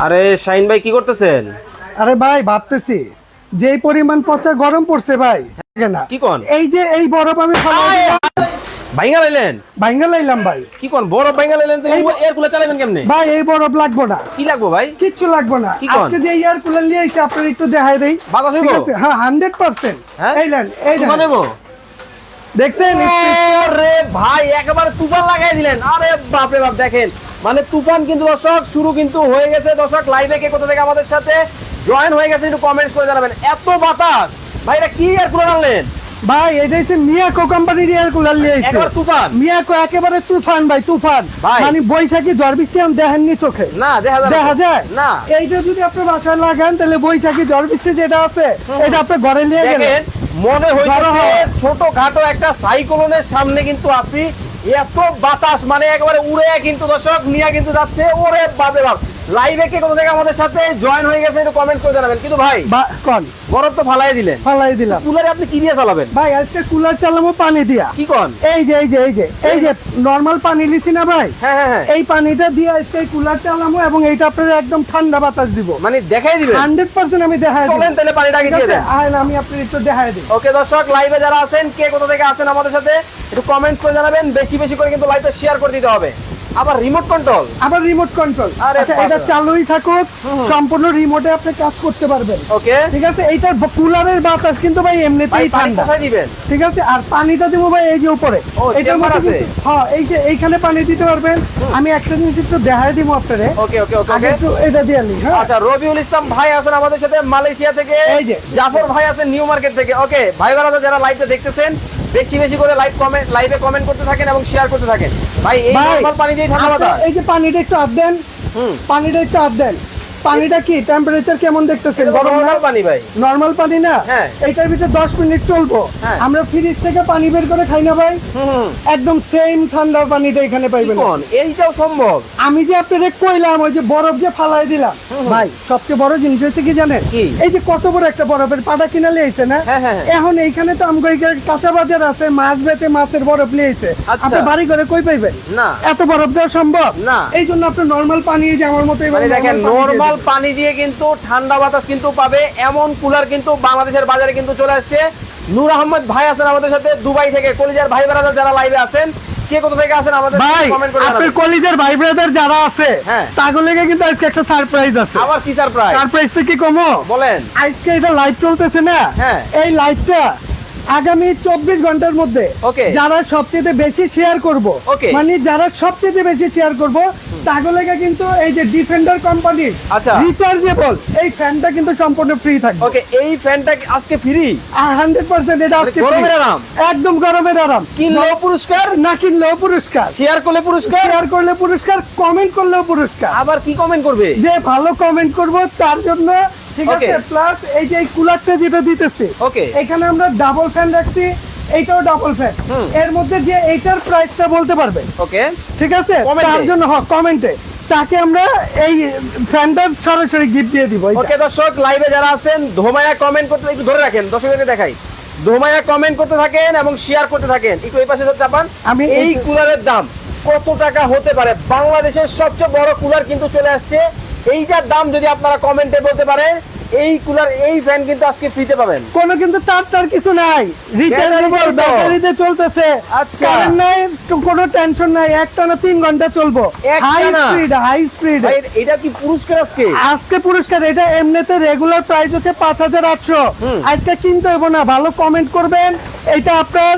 আরে শাহিন ভাই কি করতেছেন? আরে ভাই ভাবতেছি। যেই পরিমাণ পচা গরম পড়ছে ভাই না। কি কোন? এই যে এই বরফ আমি ভাইঙ্গা লাইলেন? ভাঙ্গা লাইলাম ভাই। কি কোন বরফ ভাইঙ্গা লাইলেন এই- এয়ার কুলার চালাবেন কেমনে? ভাই এই বরফ লাগবো না। কি লাগবো ভাই? কিচ্ছু লাগবে না? আজকে যে এয়ার কুলার নিয়ে এসে আপনার একটু দেখাই দেই। বাতাস হইবো? হ্যাঁ হান্ড্রেড পার্সেন্ট হ্যাঁ? এই লেন এই দেখেন। দেখছেন? আরে ভাই একেবারে তুফান লাগাই দিলেন। আরে বাপরে বাপ দেখেন। মানে তুফান কিন্তু দর্শক শুরু কিন্তু হয়ে গেছে। দর্শক লাইভে কে কোথা থেকে আমাদের সাথে জয়েন হয়ে গেছে একটু কমেন্টস করে জানাবেন। এত বাতাস। ভাই এটা কি আর কুলার আনলেন? ভাই এটা হচ্ছে মিয়াকো কোম্পানির এয়ার কুলার তুফান। মিয়াকো একেবারে তুফান ভাই তুফান। মানে বৈশাখী ঝড় বৃষ্টি আমি দেখেননি চোখে। না দেখা যায়? না। এইটা যদি আপনি বাসায় লাগান তাহলে বৈশাখী ঝড় বৃষ্টি যেটা আছে এটা আপনি ঘরে নিয়ে গেলেন। মনে হয়। ছোটখাটো একটা সাইক্লোনের সামনে কিন্তু আপনি এত বাতাস মানে একেবারে উড়ে কিন্তু দর্শক নিয়ে কিন্তু যাচ্ছে। ওরে বাপরে বাপ। লাইভে কে কোথা থেকে আমাদের সাথে জয়েন হয়ে গেছে একটু কমেন্ট করে জানাবেন। কিন্তু ভাই কন? বরফ তো ফালাই দিলেন। ফালাই দিলাম। কুলারে আপনি কি দিয়ে চালাবেন? ভাই আজকে কুলার চালামো পানি দিয়া। কি কন? এই যে এই যে এই যে এই যে নর্মাল পানি লিছি না ভাই? হ্যাঁ হ্যাঁ হ্যাঁ। এই পানিটা দিয়ে আজকে কুলার চালামো এবং এইটা আপনার একদম ঠান্ডা বাতাস দিব। মানে দেখাই দিবেন? হান্ড্রেড পার্সেন্ট আমি দেখাই দিব। চলেন তাহলে পানিটা আগে দিয়ে দেন। আহেন, আমি আপনার একটু দেখাই দিই। ওকে দর্শক লাইভে যারা আছেন কে কোথা থেকে আছেন আমাদের সাথে একটু কমেন্ট করে জানাবেন। বেশি বেশি করে কিন্তু লাইভে শেয়ার করে দিতে হবে। আবার রিমোট কন্ট্রোল আবার রিমোট কন্ট্রোল আচ্ছা এটা চালুই থাকুক সম্পূর্ণ রিমোটে আপনি কাজ করতে পারবেন। ওকে ঠিক আছে? এইটার কুলারের বাতাস কিন্তু ভাই এমনিতেই ঠান্ডা। দিবেন? ঠিক আছে? আর পানিটা দেবো ভাই এই যে উপরে। এটার মধ্যে? হ্যাঁ এই যে এইখানে পানি দিতে পারবেন। আমি একটা জিনিস একটু দেখাই দিব আপনারে। ওকে ওকে ওকে আগে একটু এটা দিয়ে হ্যাঁ? আচ্ছা রবিউল ইসলাম ভাই আছেন আমাদের সাথে মালয়েশিয়া থেকে। এই যে। জাফর ভাই আছেন নিউ মার্কেট থেকে। ওকে ভাই যারা লাইভে দেখতেছেন বেশি বেশি করে লাইভ কমেন্ট লাইভে কমেন্ট করতে থাকেন এবং শেয়ার করতে থাকেন। ভাই এই নরমাল পানি দিয়ে ঠান্ডা আপনি এই যে পানিটা একটু আপ দেন। হুম। পানিটা একটু আপ দেন। পানিটা কি? টেম্পারেচার কেমন দেখতেছেন? গরম নরমাল পানি ভাই। নর্মাল পানি না? হ্যাঁ। এইটার ভিতরে দশ মিনিট চলবো। হ্যাঁ। আমরা ফ্রিজ থেকে পানি বের করে খাই না ভাই? একদম সেম ঠান্ডা পানিটা এখানে পাইবেন। এইটাও সম্ভব। আমি যে আপনাদের কইলাম ওই যে বরফ যে ফালাই দিলাম। ভাই সবচেয়ে বড় জিনিস হচ্ছে কি জানেন? এই যে কত বড় একটা বরফের পাটা কিনা লিয়েছে না? হ্যাঁ। এখন এইখানে তো আমগো এইখানে কাঁচা বাজার আছে মাছ বেচে মাছের বরফ লিয়েছে আচ্ছা। আপনি বাড়ি করে কই পাইবেন? না। এত বরফ দেওয়া সম্ভব? না। এই জন্য আপনি নর্মাল পানি যে আমার মতো মানে দেখেন নরমাল পানি দিয়ে কিন্তু ঠান্ডা বাতাস কিন্তু পাবে এমন কুলার কিন্তু বাংলাদেশের বাজারে কিন্তু চলে আসছে। নূর আহমদ ভাই আছেন আমাদের সাথে দুবাই থেকে কলিজার ভাই বেড়াদার যারা লাইভে আছেন। কে কোথা থেকে আছেন আমাদের কমেন্ট করে আপনার কলিজার ভাই ব্রাদার যারা আছে হ্যাঁ। তাগুলোকে কিন্তু আজকে একটা সারপ্রাইজ আছে। আবার কি সারপ্রাইজ সারপ্রাইজ তো কি কমো? বলেন। আজকে এটা লাইভ চলতেছে না? হ্যাঁ। এই লাইভটা আগামী চব্বিশ ঘণ্টার মধ্যে যারা সবচেয়ে বেশি শেয়ার করব. মানে যারা সবচেয়ে বেশি শেয়ার করব তাগুলোকে কিন্তু এই যে ডিফেন্ডার কোম্পানির আচ্ছা। রিচার্জেবল এই ফ্যানটা কিন্তু সম্পূর্ণ ফ্রি থাকবে। ওকে এই ফ্যানটা আজকে ফ্রি আর হান্ড্রেড পার্সেন্ট এটা আজকে গরমের আরাম? একদম গরমের আরাম। কিনলেও পুরস্কার? না কিনলেও পুরস্কার। শেয়ার করলে পুরস্কার? শেয়ার করলে পুরস্কার কমেন্ট করলেও পুরস্কার। আবার কি কমেন্ট করবে? যে ভালো কমেন্ট করব তার জন্য ঠিক আছে? Okay. প্লাস এই যে এই কুলারটা যেটা দিতেছে Okay. এখানে আমরা ডাবল ফ্যান রাখছি এইটাও ডাবল ফ্যান এর মধ্যে যে এইটার প্রাইসটা বলতে পারবে। ওকে ঠিক আছে? তার জন্য হ কমেন্টে তাকে আমরা এই ফ্যানটা সরাসরি গিফট দিয়ে দিব ওকে দর্শক লাইভে যারা আছেন ধোমায়া কমেন্ট করতে একটু ধরে রাখেন দর্শকদেরকে দেখাই। ধোমায়া কমেন্ট করতে থাকেন এবং শেয়ার করতে থাকেন। একটু এই পাশে চাপান আমি এই- কুলারের দাম কত টাকা হতে পারে? বাংলাদেশের সবচেয়ে বড় কুলার কিন্তু চলে আসছে এইটার দাম যদি আপনারা কমেন্টে বলতে পারেন এই কুলার এই ফ্যান কিন্তু আজকে ফ্রিতে পাবেন। কোনো কিন্তু তার তার কিছু নাই। রিচার্জেবল ব্যাটারিতে চলতেছে। আচ্ছা। কারেন্ট নাই কোনো টেনশন নাই। একটানা তিন ঘণ্টা চলবো। হাই স্পিড হাই স্পিড এটা কি পুরস্কার আজকে? আজকে পুরস্কার এটা এমনিতে রেগুলার প্রাইস হচ্ছে পাঁচ হাজার আটশো। হুম। আজকে কিনতে হইব না ভালো কমেন্ট করবেন। এটা আপনার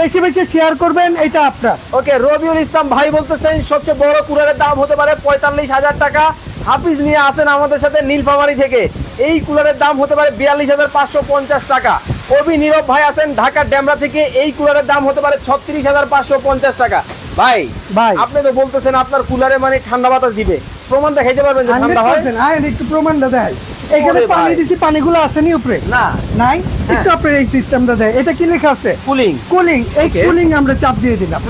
বেশি বেশি শেয়ার করবেন এটা আপনার। ওকে রবিউল ইসলাম ভাই বলতেছেন সবচেয়ে বড় কুলারের দাম হতে পারে পঁয়তাল্লিশ হাজার টাকা। হাফিজ নিয়ে আসেন আমাদের সাথে নীলফামারি থেকে। এই কুলারের দাম হতে পারে বিয়াল্লিশ হাজার পাঁচশো পঞ্চাশ টাকা। কবি নীরব ভাই আছেন ঢাকার ড্যামরা থেকে এই কুলারের দাম হতে পারে ছত্রিশ হাজার পাঁচশো পঞ্চাশ টাকা। ভাই ভাই। আপনি তো বলতেছেন আপনার কুলারে মানে ঠান্ডা বাতাস দিবে। প্রমাণ দেখাইতে পারবেন যে ঠান্ডা হয়। হ্যাঁ একটু প্রমাণটা দেয়। এখানে পানি দিছি পানিগুলো আসেনি উপরে? না। নাই? একটু আপনার এই সিস্টেমটা দেয়। এটা কি লেখা আছে? কুলিং। কুলিং। এই কুলিং আমরা চাপ দিয়ে দিলাম।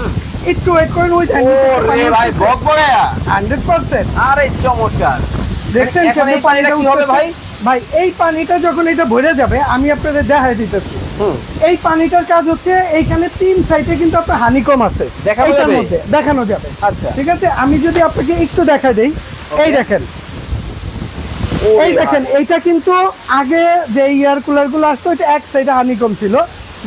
একটু ওয়েট করেন ওই ভাই বক আরে চমৎকার। দেখছেন কেমন পানিটা কি হবে ভাই? ভাই এই পানিটা যখন এটা ভরে যাবে আমি আপনাদের দেখাই দিতেছি। এই পানিটার কাজ হচ্ছে এইখানে তিন সাইডে কিন্তু আপনার হানিকম আছে? মধ্যে দেখানো যাবে। আচ্ছা। ঠিক আছে? আমি যদি আপনাকে একটু দেখা দেই এই দেখেন। এই দেখেন এইটা কিন্তু আগে যে এয়ার কুলারগুলো আসতো এটা এক সাইডে হানিকম ছিল।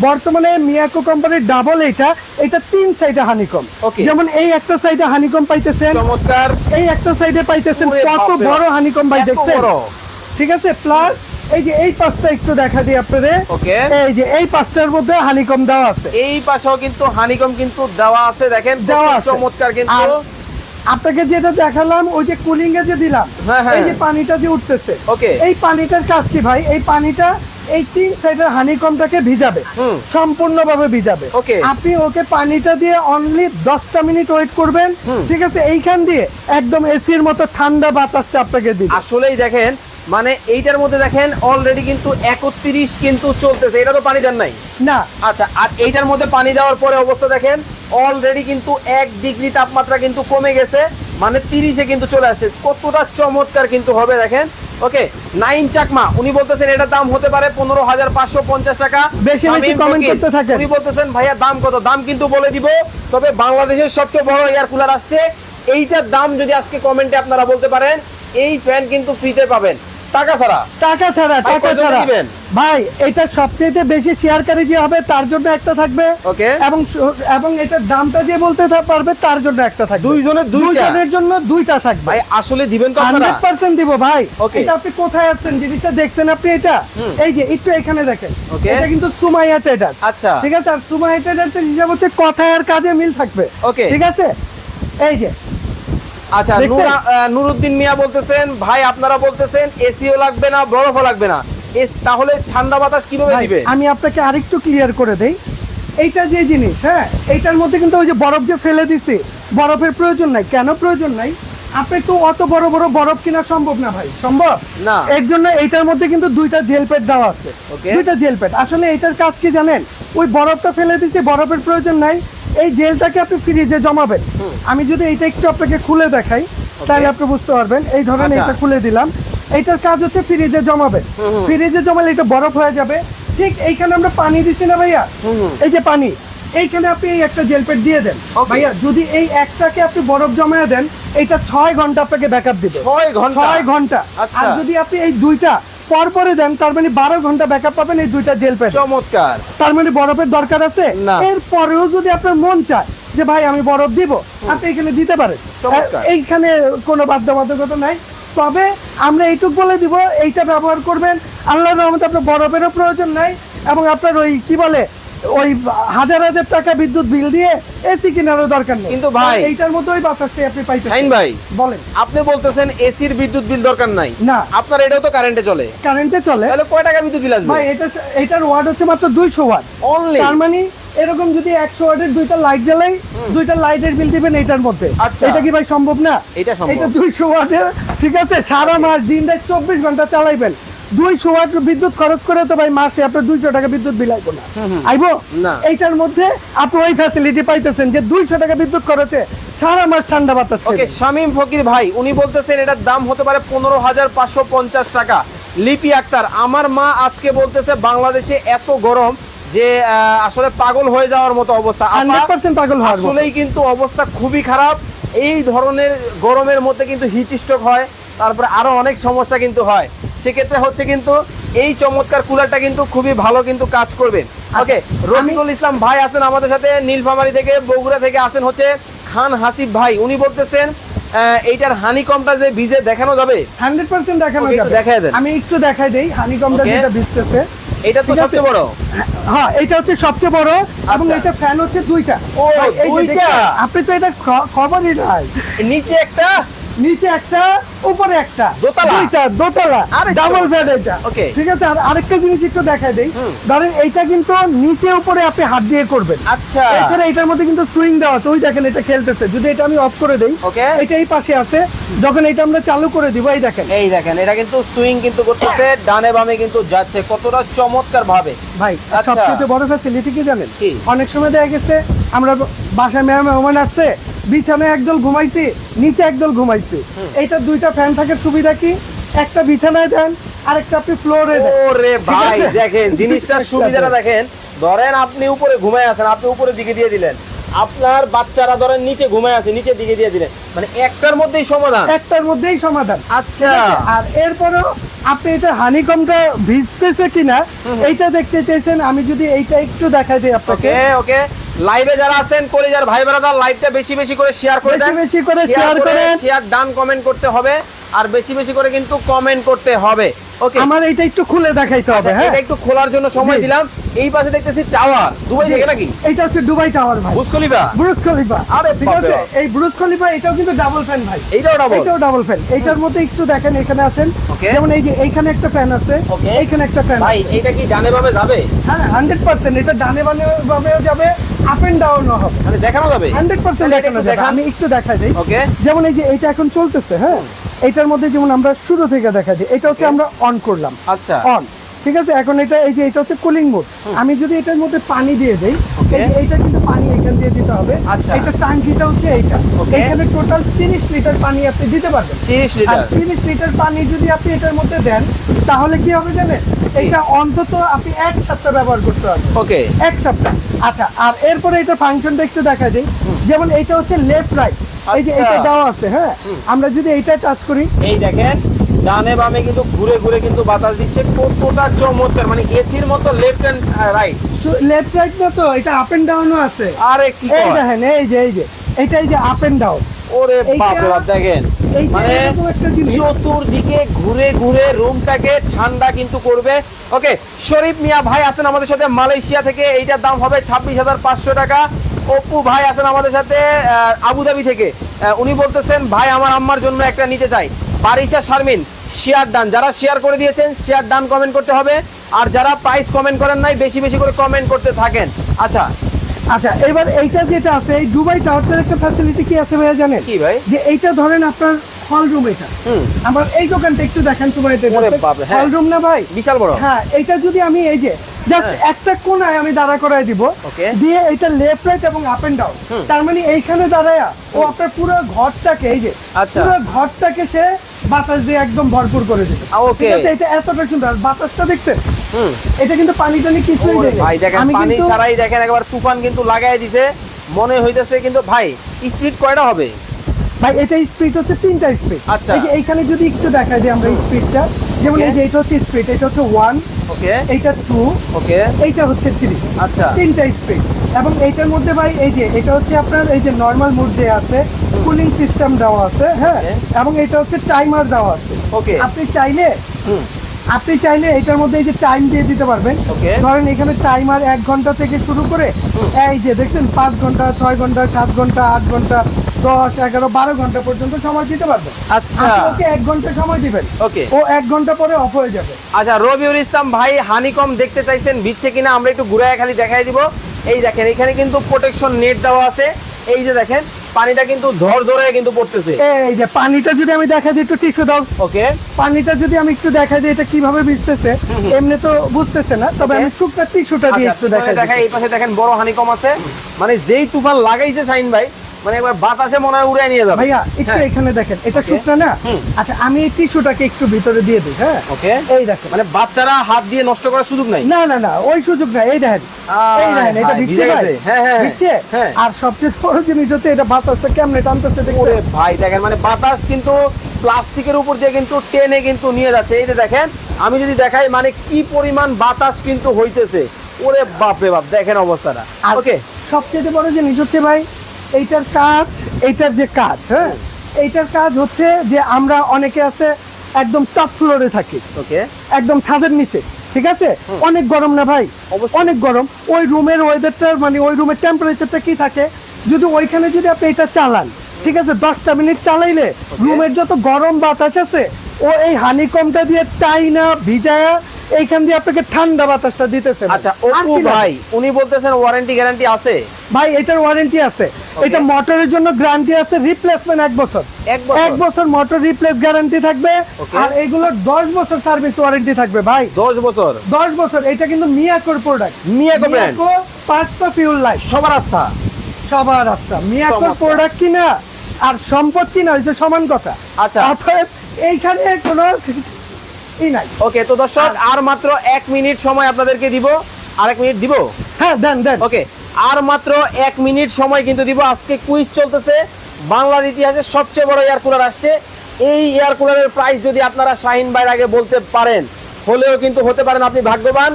বর্তমানে মিয়াকো কোম্পানির ডাবল এটা এটা তিন সাইডে হানিকম যেমন এই একটা সাইডে হানিকম পাইতেছেন চমৎকার। এই একটা সাইডে পাইতেছেন কত বড় হানিকম ভাই দেখছেন? ঠিক আছে? প্লাস এই যে এই পাঁচটা একটু দেখা দিই আপনাদের ওকে এই যে এই পাঁচটার মধ্যে হানিকম দেওয়া আছে। এই পাশেও কিন্তু হানিকম কিন্তু দেওয়া আছে দেখেন দেওয়া চমৎকার কিন্তু। আপনাকে যেটা দেখালাম ওই যে কুলিং এ যে দিলাম হ্যাঁ, হ্যাঁ। এই যে পানিটা যে উঠতেছে। ওকে এই পানিটার কাজ কি ভাই? এই পানিটা এই তিন সাইডের হানিকমটাকে ভিজাবে। সম্পূর্ণভাবে. আপনি ওকে পানিটা দিয়ে অনলি দশটা মিনিট ওয়েট করবেন। ঠিক আছে? এইখান দিয়ে একদম এসির মতো ঠান্ডা বাতাসটা আপনাকে দিবে। আসলেই দেখেন মানে এইটার মধ্যে দেখেন অলরেডি কিন্তু একত্রিশ কিন্তু চলতেছে। এটা তো পানি দেন নাই? না। আচ্ছা আর এইটার মধ্যে পানি দেওয়ার পরে অবস্থা দেখেন অলরেডি কিন্তু এক ডিগ্রি তাপমাত্রা কিন্তু কমে গেছে। মানে তিরিশে কিন্তু চলে আসে কতটা চমৎকার কিন্তু হবে দেখেন। ওকে নাইন চাকমা উনি বলতেছেন এটার দাম হতে পারে পনেরো হাজার পাঁচশো পঞ্চাশ টাকা। বেশি বেশি শামীম করতে থাকেন। উনি বলতেছেন ভাইয়া দাম কত? দাম কিন্তু বলে দিব তবে বাংলাদেশের সবচেয়ে বড় এয়ার কুলার আসছে। এইটার দাম যদি আজকে কমেন্টে আপনারা বলতে পারেন এই ফ্যান কিন্তু ফ্রিতে পাবেন। টাকা ছাড়া? টাকা ছাড়া টাকা ছাড়া। ভাই এটা সবচেয়ে বেশি শেয়ারকারী যে হবে তার জন্য একটা থাকবে। Okay. এবং এবং এটার দামটা যে বলতে পারবে তার জন্য একটা থাকবে। দুইজনের দুইজনের জন্য দুইটা থাকবে। ভাই আসলে দিবেন তো আপনারা হান্ড্রেড দিব ভাই। এটা আপনি কোথায় আছেন জিনিসটা দেখছেন আপনি এটা? এই যে একটু এখানে দেখেন. এটা কিন্তু সুমাইয়া ট্রেডার আচ্ছা। ঠিক আছে? আর সুমাইয়া ট্রেডার হিসাব হচ্ছে কথায় আর কাজে মিল থাকবে। Okay. ঠিক আছে? এই যে আচ্ছা নুরুদ্দিন মিয়া বলতেছেন ভাই আপনারা বলতেছেন এসিও লাগবে না বরফও লাগবে না। তাহলে ঠান্ডা বাতাস কীভাবে দিবে? আমি আপনাকে আরেকটু ক্লিয়ার করে দেই। এইটা যে জিনিস হ্যাঁ এইটার মধ্যে কিন্তু ওই যে বরফ যে ফেলে দিছি বরফের প্রয়োজন নাই। কেন প্রয়োজন নাই? আপনি তো অত বড় বড় বরফ কিনা সম্ভব না ভাই সম্ভব? না। এর জন্য এইটার মধ্যে কিন্তু দুইটা জেল প্যাড দেওয়া আছে. দুইটা জেল প্যাড আসলে এটার কাজ কি জানেন? ওই বরফটা ফেলে দিচ্ছে বরফের প্রয়োজন নাই। এই জেলটাকে আপনি ফ্রিজে জমাবেন আমি যদি এইটা একটু আপনাকে খুলে দেখাই তাহলে আপনি বুঝতে পারবেন। এই ধরেন আচ্ছা। এটা খুলে দিলাম। এইটার কাজ হচ্ছে ফ্রিজে জমাবেন। ফ্রিজে জমালে এটা বরফ হয়ে যাবে। ঠিক এইখানে আমরা পানি দিচ্ছি না ভাইয়া। এই যে পানি এইখানে আপনি এই একটা জেল প্যাড দিয়ে দেন। ভাইয়া যদি এই একটাকে আপনি বরফ জমায়ে দেন এটা ছয় ঘণ্টা আপনাকে ব্যাকআপ দিবে। ছয় ঘণ্টা? ছয় ঘণ্টা। আচ্ছা। আর যদি আপনি এই দুইটা পর পরে দেন তার মানে বারো ঘণ্টা ব্যাকআপ পাবেন এই দুইটা জেল প্যাড চমৎকার। তার মানে বরফের দরকার আছে? না। এরপরেও যদি আপনার মন চায় যে ভাই আমি বরফ দিব আপনি এখানে দিতে পারেন। এইখানে কোনো বাধ্যবাধকতা নাই। তবে আমরা এইটুক বলে দিব এইটা ব্যবহার করবেন। আল্লাহ রহমতে আপনার বরফেরও প্রয়োজন নাই এবং আপনার ওই কি বলে ওই হাজার হাজার টাকা বিদ্যুৎ বিল দিয়ে এসি কেনারও দরকার নেই। কিন্তু ভাই- এইটার মতো ওই বাতাসটাই আপনি পাইতে শাইন ভাই বলেন। আপনি বলতেছেন এসির বিদ্যুৎ বিল দরকার নাই। না। আপনার এটাও তো কারেন্টে চলে। কারেন্টে চলে। তাহলে কয় টাকা বিদ্যুৎ বিল আসবে? ভাই এটা এটার ওয়াট হচ্ছে মাত্র দুইশো ওয়াট। অনলি তার মানে এরকম যদি একশো ওয়াটের দুইটা লাইট জ্বালাই দুইটা লাইটের বিল দিবেন এটার মধ্যে। আচ্ছা। এটা কি ভাই সম্ভব না? এটা সম্ভব। এটা দুইশো ওয়াটের ঠিক আছে? সারা মাস দিন রাত চব্বিশ ঘণ্টা চালাইবেন। দুইশো ওয়াট বিদ্যুৎ খরচ করে তো ভাই মাসে আপনার দুইশো টাকা বিদ্যুৎ বিল আইবো না। আইবো? এইটার মধ্যে আপনি ওই ফ্যাসিলিটি পাইতেছেন যে দুইশো টাকা বিদ্যুৎ খরচে সারা মাস ঠান্ডা বাতাস ওকে শামীম ফকির ভাই উনি বলতেছেন এটার দাম হতে পারে পনেরো হাজার পাঁচশো পঞ্চাশ টাকা। লিপি আক্তার আমার মা আজকে বলতেছে বাংলাদেশে এত গরম যে আসলে পাগল হয়ে যাওয়ার মতো অবস্থা। আপা, 100% পাগল আসলেই কিন্তু অবস্থা খুবই খারাপ। এই ধরনের গরমের মধ্যে কিন্তু হিট স্ট্রোক হয়। তারপরে আরও অনেক সমস্যা কিন্তু হয়। সেক্ষেত্রে হচ্ছে কিন্তু এই চমৎকার কুলারটা কিন্তু খুবই ভালো কিন্তু কাজ করবে। ওকে রফিকুল ইসলাম ভাই আছেন আমাদের সাথে নীলফামারি থেকে বগুড়া থেকে আছেন হচ্ছে খান হাসিব ভাই। উনি বলতেছেন এইটার হানিকমটা যে ভিজে দেখানো যাবে? 100% দেখানো যাবে। দেখায় দেন। আমি একটু দেখাই দেই হানিকমটা যেটা ভিজতেছে। এটা তো সবচেয়ে বড়। হ্যাঁ এটা হচ্ছে সবচেয়ে বড় এবং আচ্ছা। এটা ফ্যান হচ্ছে দুইটা। ও? আপনি তো এটা খবরই নাই। নিচে একটা নিচে একটা উপরে একটা। দোতলা? দুইটা দোতলা। ডাবল বেড এটা। ওকে। ঠিক আছে? আর আরেকটা জিনিস একটু দেখাই দেই। ধরেন এইটা কিন্তু নিচে উপরে আপনি হাত দিয়ে করবেন। আচ্ছা। এছাড়া এটার মধ্যে কিন্তু সুইং দেওয়া আছে। ওই দেখেন এটা খেলতেছে। যদি এটা আমি অফ করে দেই ওকে। এটা এই পাশে আছে। যখন এটা আমরা চালু করে দিব এই দেখেন। এই দেখেন এটা কিন্তু সুইং কিন্তু করতেছে। ডানে বামে কিন্তু যাচ্ছে। কতটা চমৎকার ভাবে ভাই আচ্ছা। সবচেয়ে বড় ফ্যাসিলিটি কি জানেন? অনেক সময় দেখা গেছে আমরা বাসায় মেয়ে মেহমান আসছে বিছানায় একদল ঘুমাইছি নিচে একদল ঘুমাইছি। এইটা দুইটা ফ্যান থাকার সুবিধা কি? একটা বিছানায় দেন আরেকটা আপনি ফ্লোরে দেন। ওরে ভাই দেখেন জিনিসটার সুবিধাটা দেখেন। ধরেন আপনি উপরে ঘুমায় আছেন আপনি উপরে দিকে দিয়ে দিলেন। আপনার বাচ্চারা ধরেন নিচে ঘুমায় আছে নিচে দিকে দিয়ে দিলেন। মানে একটার মধ্যেই সমাধান। একটার মধ্যেই সমাধান। আচ্ছা। আর এরপরও আপনি এটা হানিকমটা ভিজতেছে কিনা এইটা দেখতে চাইছেন আমি যদি এইটা একটু দেখাই দিই আপনাকে। ওকে ওকে। লাইভে যারা আছেন কলিজার ভাই ব্রাদার লাইভটা বেশি বেশি করে শেয়ার করে দেন। বেশি করে শেয়ার করে শেয়ার ডান কমেন্ট করতে হবে। আর বেশি বেশি করে কিন্তু কমেন্ট করতে হবে। আমার এইটা একটু খুলে দেখাইতে হবে হ্যাঁ? একটু খোলার জন্য সময় দিলাম। এই পাশে দেখতেছি টাওয়ার। দুবাই থেকে নাকি? এইটা হচ্ছে দুবাই টাওয়ার ভাই। খলিফা? Burj Khalifa. আরে ঠিক আছে? এই ব্রুজ খলিফা এটাও কিন্তু ডাবল ফ্যান ভাই। এইটাও ডাবল এটাও ডাবল ফ্যান এইটার মধ্যে একটু দেখেন এখানে আছেন যেমন এই যে এইখানে একটা ফ্যান আছে. এইখানে একটা ফ্যান ভাই এটা কি ডানে ভাবে যাবে? হ্যাঁ হান্ড্রেড পার্সেন্ট এটা ডানে বামে বামেও যাবে আপ এন্ড ডাউনও হবে। মানে দেখানো যাবে? হান্ড্রেড পার্সেন্ট তাহলে এটা দেখানো যাবে। আমি একটু দেখা দিই। ওকে যেমন এই যে এটা এখন চলতেছে হ্যাঁ? এটার মধ্যে যেমন আমরা শুরু থেকে দেখা দিই এটা হচ্ছে আমরা অন করলাম। আচ্ছা। অন ঠিক আছে? এখন এটা এই যে এটা হচ্ছে কুলিং মোড আমি যদি এটার মধ্যে পানি দিয়ে দেই এইটা কিন্তু পানি এখান দিয়ে দিতে হবে। আচ্ছা। এটা টাঙ্কিটা হচ্ছে এইটা. এখানে টোটাল 30 লিটার পানি আপনি দিতে পারবেন। 30 আর লিটার 30 লিটার পানি যদি আপনি এটার মধ্যে দেন তাহলে কি হবে জানেন? এটা অন্তত আপনি এক সপ্তাহ ব্যবহার করতে পারবেন ওকে এক সপ্তাহ। আচ্ছা আর এরপরে এটা ফাংশনটা একটু দেখা দিই। যেমন এটা হচ্ছে লেফট রাইট এই যে আচ্ছা। এটা দেওয়া আছে হ্যাঁ? আমরা যদি এইটা টাচ করি। এই দেখেন ডানে বামে কিন্তু ঘুরে ঘুরে কিন্তু বাতাস দিচ্ছে কতটা চমৎকার মানে এসির মতো left and right left right না তো এটা আপ এন্ড ডাউনও আছে। আরে কি এই দেখেন এই যে এই যে এটা এই যে আপ এন্ড ডাউন ওরে দেখেন। মানে চতুর্দিকে ঘুরে ঘুরে রুমটাকে ঠান্ডা কিন্তু করবে। ওকে শরীফ মিয়া ভাই আছেন আমাদের সাথে মালয়েশিয়া থেকে এইটার দাম হবে ছাব্বিশ হাজার পাঁচশো টাকা। অপু ভাই আছেন আমাদের সাথে আবুধাবি থেকে। উনি বলতেছেন ভাই আমার আম্মার জন্য একটা নিতে চাই। বারিশা শারমিন শেয়ার ডান যারা শেয়ার করে দিয়েছেন শেয়ার ডান কমেন্ট করতে হবে। আর যারা প্রাইস কমেন্ট করেন নাই বেশি বেশি করে কমেন্ট করতে থাকেন। আচ্ছা। আচ্ছা এবার এইটা যেটা আছে এই দুবাই টাওয়ারটার একটা ফ্যাসিলিটি কি আছে ভাইয়া জানেন? কি ভাই? যে এইটা ধরেন আপনার হল রুম এটা। হুম। আমার এই দোকানটা একটু দেখেন তোমার। হল রুম না ভাই? বিশাল বড়। হ্যাঁ এইটা যদি আমি এই যে জাস্ট হ্যাঁ। একটা কোনায় আমি দাঁড়া করায় দিব. দিয়ে এটা লেফট রাইট এবং আপ এন্ড ডাউন তার মানে এইখানে দাঁড়ায়া। ও আপনার পুরো ঘরটাকে এই যে আচ্ছা। পুরো ঘরটাকে সে বাতাস দিয়ে একদম ভরপুর করে দেবে। আ, ঠিক আছে? এটা এতটা সুন্দর। বাতাসটা দেখছেন? এটা কিন্তু পানি টানি কিছুই দেয় ভাই দেখেন পানি ছাড়াই দেখেন একবার তুফান কিন্তু লাগাই দিছে। মনে হইতেছে কিন্তু ভাই স্পিড কয়টা হবে? ভাই এটা স্পিড হচ্ছে তিনটা স্পিড আচ্ছা। এইখানে যদি একটু দেখা যায় আমরা স্পিডটা যেমন এই যে এটা হচ্ছে স্পিড এটা হচ্ছে ওয়ান ওকে এইটা টু ওকে এইটা হচ্ছে থ্রি আচ্ছা। তিনটা স্পিড এবং এইটার মধ্যে ভাই এই যে এটা হচ্ছে আপনার এই যে নর্মাল মোড যে আছে কুলিং সিস্টেম দেওয়া আছে হ্যাঁ? এবং এটা হচ্ছে টাইমার দেওয়া আছে। ওকে আপনি চাইলে আপনি চাইলে এটার মধ্যে এই যে টাইম দিয়ে দিতে পারবেন। ধরেন এখানে টাইমার এক ঘণ্টা থেকে শুরু করে এই যে দেখছেন পাঁচ ঘণ্টা ছয় ঘণ্টা সাত ঘণ্টা আট ঘণ্টা দশ এগারো বারো ঘণ্টা পর্যন্ত সময় দিতে পারবেন আচ্ছা। ওকে এক ঘণ্টা সময় দিবেন। ওকে। ও এক ঘণ্টা পরে অফ হয়ে যাবে। আচ্ছা রবিউল ইসলাম ভাই হানিকম দেখতে চাইছেন ভিজছে কিনা আমরা একটু ঘুরায় খালি দেখাই দিব। এই দেখেন এখানে কিন্তু প্রোটেকশন নেট দেওয়া আছে। এই যে দেখেন পানিটা কিন্তু ধর ধরে কিন্তু পড়তেছে। এই যে পানিটা যদি আমি দেখা দিই একটু টিস্যু দাও। ওকে। পানিটা যদি আমি একটু দেখা দিই এটা কীভাবে ভিজতেছে এমনি তো বুঝতেছে না তবে আমি শুকনা টিস্যুটা দিয়ে আচ্ছা একটু দেখা দেখা এই পাশে দেখেন বড় হানিকম আছে। মানে যেই তুফান লাগাইছে শাইন ভাই মানে একবার বাতাসে মনে হয় উড়ে নিয়ে যাবে। ভাইয়া একটু হ্যাঁ। এখানে দেখেন এটা. শুকনা না? আচ্ছা আমি এই টিস্যুটাকে একটু ভিতরে দিয়ে দিই হ্যাঁ? ওকে এই দেখেন। মানে বাচ্চারা হাত দিয়ে নষ্ট করার সুযোগ নাই? না না না ওই সুযোগ না এই দেখেন। এই দেখেন এটা ভিজে? গেছে। হ্যাঁ, হ্যাঁ, ভিজছে? হ্যাঁ। আর সবচেয়ে বড় জিনিস হচ্ছে এটা বাতাসটা কেমনে টানতেছে ওরে ভাই দেখেন মানে বাতাস কিন্তু প্লাস্টিকের উপর দিয়ে কিন্তু টেনে কিন্তু নিয়ে যাচ্ছে। এই যে দেখেন আমি যদি দেখাই মানে কি পরিমাণ বাতাস কিন্তু হইতেছে। ওরে বাপ রে বাপ দেখেন অবস্থাটা। ওকে সবচেয়ে বড় জিনিস হচ্ছে ভাই এইটার কাজ এইটার যে কাজ হ্যাঁ? এইটার কাজ হচ্ছে যে আমরা অনেকে আছে একদম টপ ফ্লোরে থাকি। ওকে একদম ছাদের নিচে ঠিক আছে? অনেক গরম না ভাই। অনেক গরম। ওই রুমের ওয়েদারটার মানে ওই রুমের টেম্পারেচারটা কি থাকে? যদি ওইখানে যদি আপনি এটা চালান ঠিক আছে? দশটা মিনিট চালাইলে রুমের যত গরম বাতাস আছে ও এই হানিকমটা দিয়ে টাইনা ভিজায়া এইখান দিয়ে আপনাকে ঠান্ডা বাতাসটা দিতেছে আচ্ছা অপু ভাই উনি বলতেছেন ওয়ারেন্টি গ্যারান্টি আছে। ভাই এটার ওয়ারেন্টি আছে। এটা মোটরের জন্য গ্যারান্টি আছে রিপ্লেসমেন্ট এক বছর। এক বছর? মোটর রিপ্লেস গ্যারান্টি থাকবে। আর এগুলোর দশ বছর সার্ভিস ওয়ারেন্টি থাকবে ভাই। দশ বছর? দশ বছর এটা কিন্তু মিয়াকোর প্রোডাক্ট মিয়াকো brand। পাঁচটা ফিউল লাইফ সবার আস্থা? সবার রাস্তা মিয়াকোর। প্রোডাক্ট কিনা আর সম্পত্তি না হচ্ছে সমান কথা। আচ্ছা। অতএব এইখানে কোনো নাই। ওকে তো দর্শক আর মাত্র এক মিনিট সময় আপনাদেরকে দিব। আর এক মিনিট দিব? হ্যাঁ দেন দেন। ওকে আর মাত্র এক মিনিট সময় কিন্তু দিব। আজকে কুইজ চলতেছে। বাংলার ইতিহাসে সবচেয়ে বড় এয়ার কুলার আসছে। এই এয়ার কুলারের প্রাইস যদি আপনারা শাহিন ভাইয়ের আগে বলতে পারেন হলেও কিন্তু হতে পারেন আপনি ভাগ্যবান।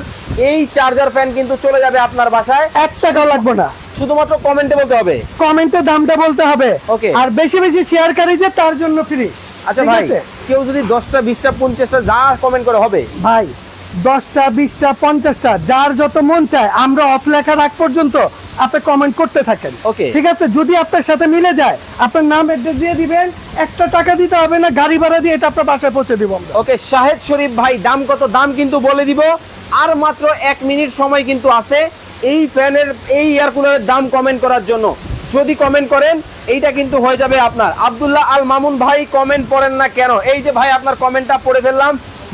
এই চার্জার ফ্যান কিন্তু চলে যাবে আপনার বাসায়। এক টাকাও লাগবে না। শুধুমাত্র কমেন্টে বলতে হবে। কমেন্টে দামটা বলতে হবে। ওকে আর বেশি বেশি শেয়ারকারী যে তার জন্য ফ্রি আচ্ছা ভাই। কেউ যদি দশটা বিশটা পঞ্চাশটা যা কমেন্ট করে হবে। ভাই দশটা বিশটা পঞ্চাশটা যার যত মন চায় আমরা অফ লেখার আগ পর্যন্ত আপনি কমেন্ট করতে থাকেন। ওকে। ঠিক আছে? যদি আপনার সাথে মিলে যায় আপনার নাম অ্যাড্রেস দিয়ে দিবেন একটা টাকা দিতে হবে না গাড়ি ভাড়া দিয়ে এটা আপনার বাসায় পৌঁছে দিব ওকে শাহেদ শরীফ ভাই দাম কত? দাম কিন্তু বলে দিব। আর মাত্র এক মিনিট সময় কিন্তু আছে। এই ফ্যানের এই এয়ার কুলারের দাম কমেন্ট করার জন্য। যদি কমেন্ট করেন, এইটা কিন্তু হয়ে যাবে আপনার। আব্দুল্লাহ আল মামুন ভাই কমেন্ট পড়েন না কেন? এই যে ভাই আপনার কমেন্টটা পড়ে ফেললাম।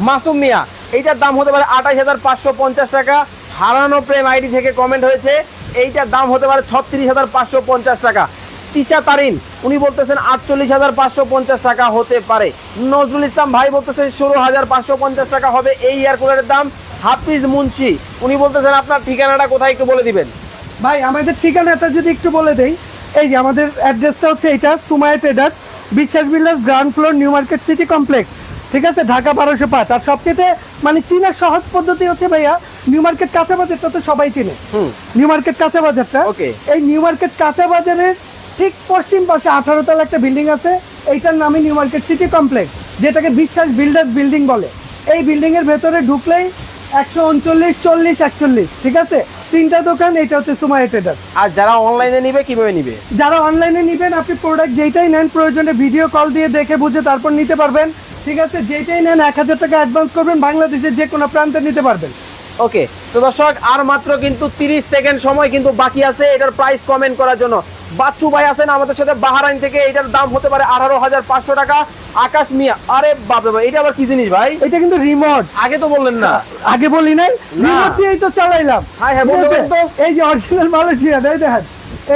মাসুম মিয়া, এইটার দাম হতে পারে আঠাশ হাজার পাঁচশো পঞ্চাশ টাকা। হারানো প্রেম আইডি থেকে কমেন্ট হয়েছে। এইটার দাম হতে পারে ছত্রিশ হাজার পাঁচশো পঞ্চাশ টাকা। তিশা তারিন, উনি বলতেছেন আটচল্লিশ হাজার পাঁচশো পঞ্চাশ টাকা হতে পারে। নজরুল ইসলাম ভাই বলতেছেন ষোলো হাজার পাঁচশো পঞ্চাশ টাকা হবে। এই এয়ার কুলারের দাম হাফিজ মুন্সি, উনি বলতেছেন আপনার ঠিকানাটা কোথায় একটু বলে দিবেন। ভাই আমাদের ঠিকানাটা যদি একটু বলে দেই এই যে আমাদের অ্যাড্রেসটা হচ্ছে এটা Sumaya traders Biswas builders ground floor new market city complex ঠিক আছে? ঢাকা বারোশো পাঁচ। আর সবচেয়ে মানে চীনের সহজ পদ্ধতি হচ্ছে ভাইয়া নিউ মার্কেট কাঁচা বাজারটা তো সবাই চিনে। হুম। নিউ মার্কেট কাঁচা বাজারটা. এই নিউ মার্কেট কাঁচা বাজারের ঠিক পশ্চিম পাশে আঠারো তলা একটা বিল্ডিং আছে। এইটার নামই নিউ মার্কেট সিটি কমপ্লেক্স যেটাকে বিশ্বাস বিল্ডার্স বিল্ডিং বলে। এই বিল্ডিং এর ভেতরে ঢুকলেই একশো উনচল্লিশ চল্লিশ একচল্লিশ ঠিক আছে? তিনটা দোকান এটা হচ্ছে সুমাই ট্রেডার আর যারা অনলাইনে নিবে কীভাবে নিবে? যারা অনলাইনে নিবেন আপনি প্রোডাক্ট যেইটাই নেন প্রয়োজনে ভিডিও কল দিয়ে দেখে বুঝে তারপর নিতে পারবেন। ঠিক আছে যেইটাই নেন এক হাজার টাকা অ্যাডভান্স করবেন বাংলাদেশের যে কোনো প্রান্তে নিতে পারবেন। ওকে তো দর্শক আর মাত্র কিন্তু 30 সেকেন্ড সময় কিন্তু বাকি আছে। এটার প্রাইস কমেন্ট করার জন্য বাচ্চু ভাই আছেন আমাদের সাথে বাহারাইন থেকে। এটার দাম হতে পারে আঠারো হাজার পাঁচশো টাকা। আকাশ মিয়া আরে বাপরে ভাই এটা আবার কি জিনিস ভাই? এটা কিন্তু রিমোট। আগে তো বললেন না। আগে বলি নাই রিমোট দিয়েই তো চালাইলাম। হ্যাঁ, হ্যাঁ, বলতে? বলতে। এই যে অরিজিনাল মালয়েশিয়া এই দেখেন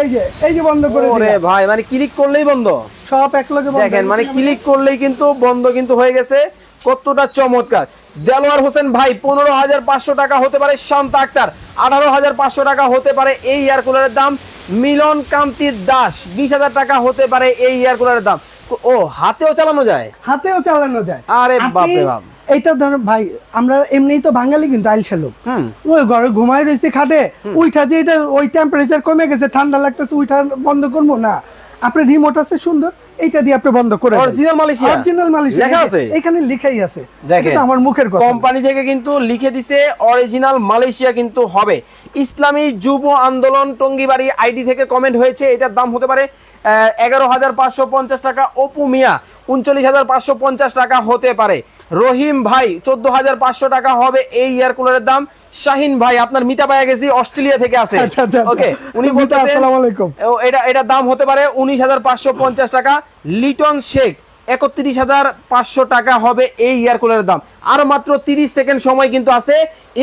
এই যে এই যে বন্ধ করে ওরে ভাই মানে ক্লিক করলেই বন্ধ। সব এক লগে বন্ধ। দেখেন মানে ক্লিক করলেই কিন্তু বন্ধ কিন্তু হয়ে গেছে। কতটা চমৎকার। দেলোয়ার হোসেন ভাই পনেরো হাজার পাঁচশো টাকা হতে পারে শান্ত আক্তার আঠারো হাজার পাঁচশো টাকা হতে পারে এই এয়ার কুলারের দাম। মিলন কান্তি দাস বিশ হাজার টাকা হতে পারে এই এয়ার কুলারের দাম। ও হাতেও চালানো যায়? হাতেও চালানো যায়। আরে বাপরে বাপ। এইটা ধরো ভাই আমরা এমনিই তো বাঙালি কিন্তু আইলসা লোক। ওই ঘরে ঘুমাই রয়েছে খাটে উইঠা যে এটা ওই টেম্পারেচার কমে গেছে ঠান্ডা লাগতেছে উইঠা বন্ধ করব না। আপনার রিমোট আছে সুন্দর? এইটা দিয়ে আপনি বন্ধ করে অরিজিনাল মালয়েশিয়া অরিজিনাল মালয়েশিয়া লেখা আছে? এখানে লেখাই আছে। দেখেন। এটা আমার মুখের কথা। কোম্পানি থেকে কিন্তু লিখে দিছে অরিজিনাল মালয়েশিয়া কিন্তু হবে। ইসলামী যুব আন্দোলন টঙ্গিবাড়ি আইডি থেকে কমেন্ট হয়েছে। এটার দাম হতে পারে এগারো হাজার পাঁচশো পঞ্চাশ টাকা। অপু মিয়া উনচল্লিশ হাজার পাঁচশো পঞ্চাশ টাকা হতে পারে। রহিম ভাই চোদ্দ হাজার পাঁচশো টাকা হবে এই এয়ার কুলারের দাম। শাহিন ভাই আপনার মিতা পায়া গেছি অস্ট্রেলিয়া থেকে আছে। আচ্ছা, আচ্ছা, আচ্ছা। ওকে উনি বলতেছেন। ও, এটা দাম হতে পারে উনিশ হাজার পাঁচশো পঞ্চাশ টাকা। লিটন শেখ একত্রিশ হাজার পাঁচশো টাকা হবে এই এয়ার কুলারের দাম। আর মাত্র তিরিশ সেকেন্ড সময় কিন্তু আছে।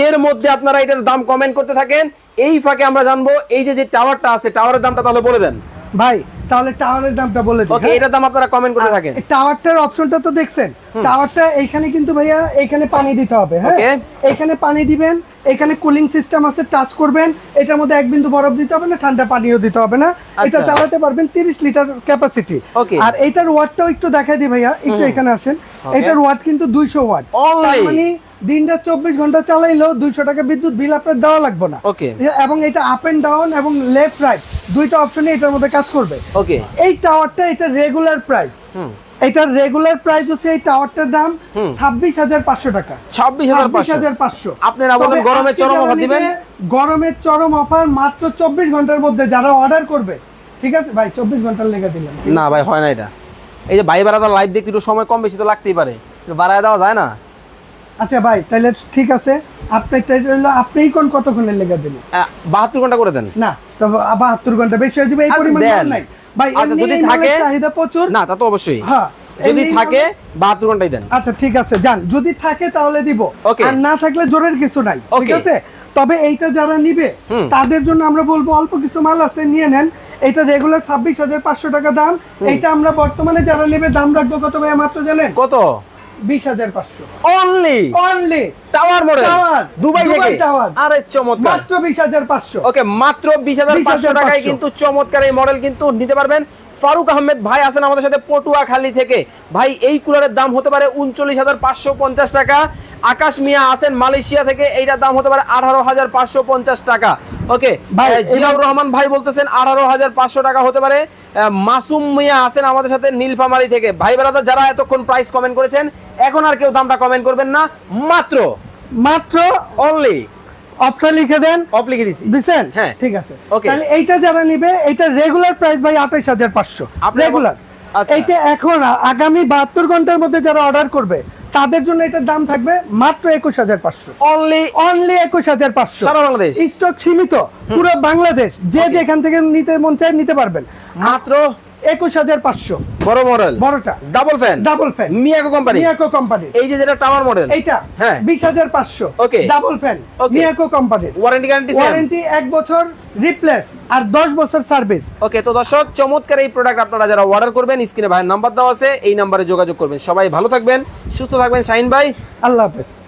এর মধ্যে আপনারা এটার দাম কমেন্ট করতে থাকেন। এই ফাঁকে আমরা জানব এই যে যে টাওয়ারটা আছে টাওয়ারের দামটা তাহলে বলে দেন। ভাই তাহলে টাওয়ারের দামটা বলে দিই ওকে হ্যাঁ? এটার দাম আপনারা কমেন্ট করতে থাকেন। টাওয়ারটার অপশনটা তো দেখছেন। টাওয়ারটা এইখানে কিন্তু ভাইয়া এইখানে পানি দিতে হবে হ্যাঁ. এখানে পানি দিবেন এখানে কুলিং সিস্টেম আছে টাচ করবেন এটার মধ্যে এক বিন্দু বরফ দিতে হবে না ঠান্ডা পানিও দিতে হবে না। এটা আচ্ছা। চালাতে পারবেন 30 লিটার ক্যাপাসিটি. আর এটার ওয়াটটাও একটু দেখাই দিই ভাইয়া একটু এখানে আসেন। এটার ওয়াট কিন্তু 200 ওয়াট মানে দিনটা 24 ঘণ্টা চালাইলেও 200 টাকা বিদ্যুৎ বিল আপনার দেওয়া লাগবে না। Okay. এবং এটা আপ এন্ড ডাউন এবং লেফট রাইট দুইটা অপশনে এটার মধ্যে কাজ করবে। ওকে এই টাওয়ারটা এটা রেগুলার প্রাইস এটার রেগুলার প্রাইস হচ্ছে এই টাওয়ারটার দাম ছাব্বিশ হাজার পাঁচশো টাকা। ছাব্বিশ হাজার পাঁচশো। আপনারা গরমের চরম অফার দিবেন? গরমের চরম অফার মাত্র চব্বিশ ঘণ্টার মধ্যে যারা অর্ডার করবে। ঠিক আছে? ভাই চব্বিশ ঘণ্টার লেগে দিলাম। না ভাই হয় না এটা। এই যে ভাই বেড়াতে লাইভ দেখতে একটু সময় কম বেশি তো লাগতেই পারে। বাড়ায় দেওয়া যায় না? আচ্ছা ভাই তাহলে ঠিক আছে। আপনি হলো আপনিই কোন কতক্ষণের লেগে আহ, বাহাত্তর ঘণ্টা করে দেন। না তবে বাহাত্তর ঘণ্টা বেশি হয়ে যাবে এই আচ্ছা, পরিমাণ দেন। নাই। ভাই আচ্ছা, যদি থাকে- চাহিদা প্রচুর। না তা তো অবশ্যই। হ্যাঁ যদি থাকে মালের- বাহাত্তর ঘন্টাই দেন। আচ্ছা ঠিক আছে যান। যদি থাকে তাহলে দিব। আর না থাকলে জোরের কিছু নাই ঠিক আছে? তবে এইটা যারা নিবে তাদের জন্য আমরা বলব অল্প কিছু মাল আছে নিয়ে নেন। এটা রেগুলার ছাব্বিশ হাজার পাঁচশো টাকা দাম। এইটা আমরা বর্তমানে যারা নেবে দাম রাখব কত ভাই মাত্র জানেন? কত? Only only tower model Dubai Dubai থেকে? আরে চমৎকার। মাত্র বিশ হাজার পাঁচশো। ওকে মাত্র বিশ হাজার পাঁচশো 20,500 টাকায় কিন্তু চমৎকার এই মডেল কিন্তু নিতে পারবেন। ফারুক আহমেদ ভাই আছেন আমাদের সাথে পটুয়াখালী থেকে। ভাই এই কুলারের দাম হতে পারে উনচল্লিশ হাজার পাঁচশো পঞ্চাশ টাকা। আকাশ মিয়া আছেন মালয়েশিয়া থেকে এইটার দাম হতে পারে আঠারো হাজার পাঁচশো পঞ্চাশ টাকা। ওকে জিলাউর রহমান ভাই বলতেছেন আঠারো হাজার পাঁচশো টাকা হতে পারে। মাসুম মিয়া আছেন আমাদের সাথে নীলফামারি থেকে। ভাই বেড়াদার যারা এতক্ষণ প্রাইস কমেন্ট করেছেন এখন আর কেউ দামটা কমেন্ট করবেন না। মাত্র মাত্র অনলি অফটা লিখে দেন। অফ লিখে দিছি। দিছেন? হ্যাঁ। ঠিক আছে। Okay. তাহলে এইটা যারা নিবে এটা রেগুলার প্রাইস ভাই আঠাইশ হাজার পাঁচশো। আপনি রেগুলার আচ্ছা। এইটা এখন আগামী বাহাত্তর ঘণ্টার মধ্যে যারা অর্ডার করবে তাদের জন্য এটার দাম থাকবে মাত্র একুশ হাজার পাঁচশো। অনলি অনলি একুশ হাজার পাঁচশো। সারা বাংলাদেশ? স্টক সীমিত পুরো বাংলাদেশ। যে যেখান থেকে নিতে মন চায় নিতে পারবেন। মাত্র একুশ হাজার পাঁচশো। বড় মডেল? বড়টা। Double fan double fan Miyako company Miyako company এই যে যেটা টাওয়ার মডেল এইটা। হ্যাঁ। বিশ হাজার পাঁচশো। Okay. ডাবল ফ্যান মিয়াকো কোম্পানির ওয়ারেন্টি গ্যারান্টি ওয়ারেন্টি এক বছর রিপ্লেস আর দশ বছর সার্ভিস ওকে তো দর্শক চমৎকার এই প্রোডাক্ট আপনারা যারা অর্ডার করবেন স্ক্রিনে ভাইয়ের নাম্বার দেওয়া আছে এই নাম্বারে যোগাযোগ করবেন। সবাই ভালো থাকবেন সুস্থ থাকবেন শাহিন ভাই। আল্লাহ হাফেজ।